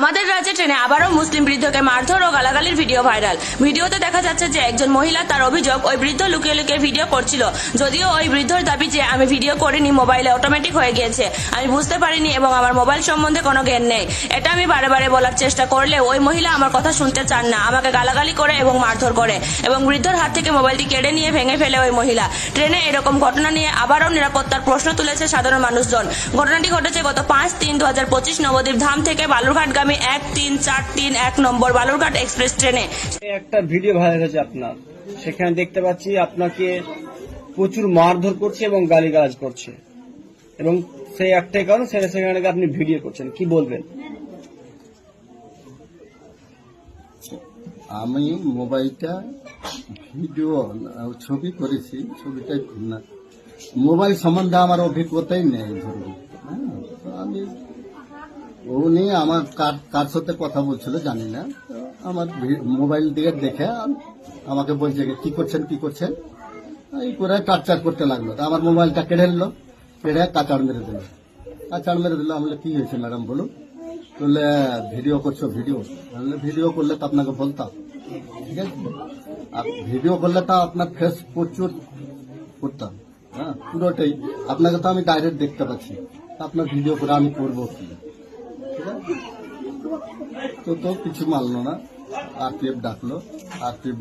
আমাদের রাজ্যে ট্রেনে আবারও মুসলিম বৃদ্ধকে মারধর ও গালাগালির ভিডিও ভাইরাল। ভিডিওতে দেখা যাচ্ছে যে একজন মহিলা তার অভিযোগ, ওই বৃদ্ধ লুকিয়ে লুকিয়ে ভিডিও করছিল। যদিও ওই বৃদ্ধর দাবি যে আমি ভিডিও করিনি, মোবাইলে অটোমেটিক হয়ে গিয়েছে। আমি বুঝতে পারিনি এবং আমার মোবাইল সম্বন্ধে কোনো জ্ঞান নেই। এটা আমি বারে বারে বলার চেষ্টা করলে ওই মহিলা আমার কথা শুনতে চান না। আমাকে গালাগালি করে এবং মারধর করে এবং বৃদ্ধর হাত থেকে মোবাইলটি কেড়ে নিয়ে ভেঙে ফেলে ওই মহিলা। ট্রেনে এরকম ঘটনা নিয়ে আবারও নিরাপত্তার প্রশ্ন তুলেছে সাধারণ মানুষজন। ঘটনাটি ঘটেছে গত পাঁচ তিন দু নবদ্বীপ ধাম থেকে বালুরঘাটগামী এক তিন চার তিন এক নম্বর বালুরঘাট এক্সপ্রেস ট্রেনে। একটা ভিডিও ভাইরাল হয়েছে আপনার। সেখানে দেখতে পাচ্ছি আপনাকে প্রচুর মারধর করছে এবং গালিগালাজ করছে। এবং সেই একটাই কারণ সেখানে আপনি ভিডিও করছেন। কি বলবেন? আমি মোবাইলটা ভিডিও ছবি করেছি ছবিটাই না মোবাইল সম্বন্ধে আমার অভিজ্ঞতাই নেই ধরুন। হ্যাঁ, আমি নিয়ে আমার কার কার সাথে কথা বলছিল জানি না। আমার মোবাইল দিয়ে দেখে আম- আমাকে বলছে কি করছেন কি করছেন? এই করে টার্চার করতে লাগল। তো আমার মোবাইলটা কেড়ে নিল, কেড়ে কাচাড় মেরে দিল। কাচাড় মেরে দিল, আমি কি হয়েছে ম্যাডাম, বলুন। বললে, ভিডিও করছ, ভিডিও। বললে ভিডিও করলে তো আপনাকে বলতাম। ঠিক আছে? আর ভিডিও করলে তো আপনার ফেস প্রচুর করতাম। হ্যাঁ পুরোটাই। আপনাকে তো আমি ডাইরেক্ট দেখতে পাচ্ছি। আপনার ভিডিও করে আমি করব কি? তো তো কিছু মানলো না। আরপিএফ ডাকলো আরপিএফ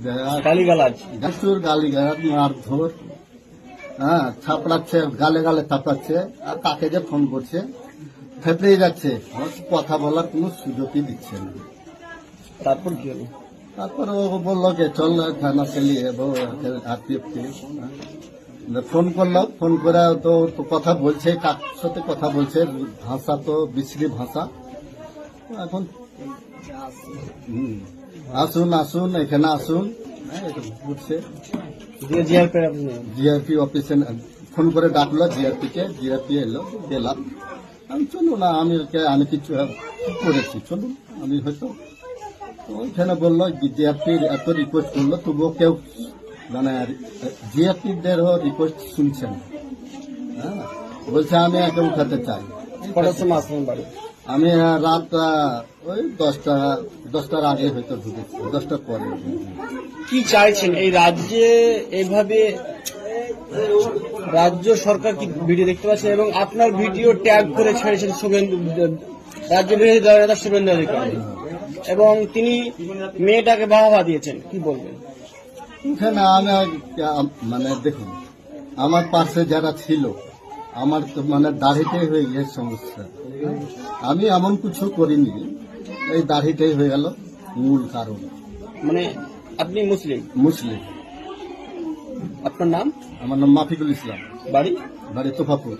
গালিগালাজ। প্রচুর গালি গালাজ মারধর হ্যাঁ থাপড়াচ্ছে গালে গালে থাপড়াচ্ছে আর তাকে যে ফোন করছে ফেপড়ে যাচ্ছে। আমার কথা বলার কোনো সুযোগই দিচ্ছে না। তারপর কি হলো? তারপর ও বলল যে চল না থানা কে লিয়ে আরপিএফ কে হ্যাঁ। ফোন করল ফোন করে তো তো কথা বলছে কার সাথে কথা বলছে ভাষা তো বিশ্রী ভাষা। এখন আসুন আসুন এখানে আসুন। হ্যাঁ, জিআরপি অফিসে ফোন করে ডাকলো জিআরপি কে জিআরপি এলো গেলাম। আমি চলুন না আমি আমি কিছু করেছি চলুন আমি হয়তো ওইখানে বলল জিআরপির এত রিকোয়েস্ট করল তবুও কেউ মানে জিআরপিদেরও রিকোয়েস্ট শুনছেন হ্যাঁ বলছে আমি একে উঠাতে চাই। কটার সময় আসবেন বাড়ি। আমি রাত ওই দশটা দশটার আগে হয়তো ঢুকেছি দশটার পরে। কি চাইছেন? এই রাজ্যে এভাবে রাজ্য সরকার কি ভিডিও দেখতে পাচ্ছেন এবং আপনার ভিডিও ট্যাগ করে ছেড়েছেন শুভেন্দু রাজ্য বিরোধী দলের নেতা শুভেন্দু অধিকারী। এবং তিনি মেয়েটাকে বাহবা দিয়েছেন। কি বলবেন? এখানে আমি মানে দেখুন আমার পাশে যারা ছিল আমার তো মানে দাড়িটাই হয়ে গিয়েছে সমস্যা। আমি এমন কিছু করিনি। এই দাড়িটাই হয়ে গেল মূল কারণ। মানে আপনি মুসলিম? মুসলিম। আপনার নাম? আমার নাম মাফিকুল ইসলাম। বাড়ি? বাড়ি তোফাপুর।